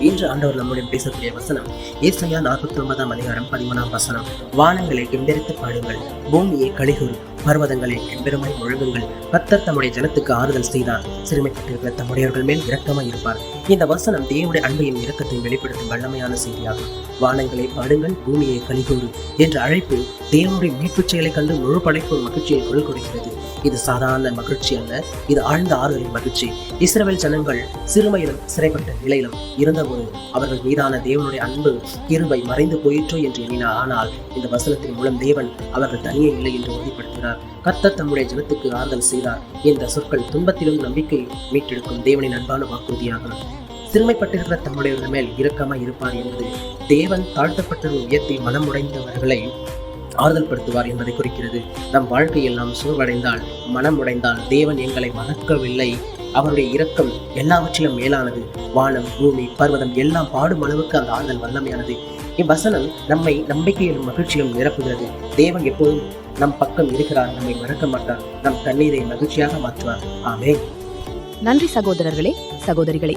இன்று ஆண்டவர் நம்முடன் பேசக்கூடிய வசனம் ஏசையா நாற்பத்தி ஒன்பதாம் அதிகாரம் பதிமூணாம் வசனம். வானங்களை கெம்பெரித்து பாடுங்கள் பூமியை கழிகுறு பர்வதங்களை கெம்பெருமாய் முழங்குங்கள். கத்தர் தம்முடைய ஜனத்துக்கு ஆறுதல் செய்தார். சிறுமைப்பட்டிருக்கிற தம்முடையவர்கள் மேல் இரக்கமாய் இருப்பார். இந்த வசனம் தேவனுடைய அன்பையும் இரக்கத்தையும் வெளிப்படுத்தும் வல்லமையான செய்தியாகும். வானங்களை பாடுங்கள் பூமியை கழிகூறு என்ற அழைப்பு தேவனுடைய மீட்புச் செயலை கண்டு முழு படைப்பு மகிழ்ச்சியை குரல் கொடுக்கிறது. இது சாதாரண மகிழ்ச்சி அல்ல இது ஆழ்ந்த ஆறுதலின் மகிழ்ச்சி. இஸ்ரேல் ஜனங்கள் சிறுமையிலும் சிறைப்பட்ட நிலையிலும் இருந்தபோது அவர்கள் மீதான தேவனுடைய அன்பு கிருபை மறைந்து போயிற்றோ என்று எண்ணினார். ஆனால் இந்த வசனத்தின் மூலம் தேவன் அவர்கள் தனியே இல்லை என்று உறுதிப்படுத்தினார். கர்த்தர் தம்முடைய ஜனத்துக்கு ஆறுதல் செய்தார். இந்த சொற்கள் துன்பத்திலும் நம்பிக்கை மீட்டெடுக்கும் தேவனின் அன்பான வாக்குறுதியாகும் சிறுமைப்பட்டிருக்கிற தம்முடையவர்கள் மேல் இரக்கமாய் இருப்பார் என்பது தேவன் தாழ்த்தப்பட்டவர்கள் உயர்த்தி மனமுடைந்தவர்களை ஆறுதல் படுத்துவார் என்பதை குறிக்கிறது. நம் வாழ்க்கையில் நாம் சோர்வடைந்தால் மனம் உடைந்தால் தேவன் எங்களை மறக்கவில்லை. அவருடைய இரக்கம் எல்லாவற்றிலும் மேலானது. வானம் பூமி பர்வதம் எல்லாம் பாடும் அளவுக்கு அந்த ஆறுதல் வல்லமையானது. இவ்வசனம் நம்மை நம்பிக்கையிலும் மகிழ்ச்சியிலும் நிரப்புகிறது. தேவன் எப்போதும் நம் பக்கம் இருக்கிறார் நம்மை மறக்க மாட்டார். நம் கண்ணீரை மகிழ்ச்சியாக மாற்றுவார். ஆமே நன்றி சகோதரர்களே சகோதரிகளே.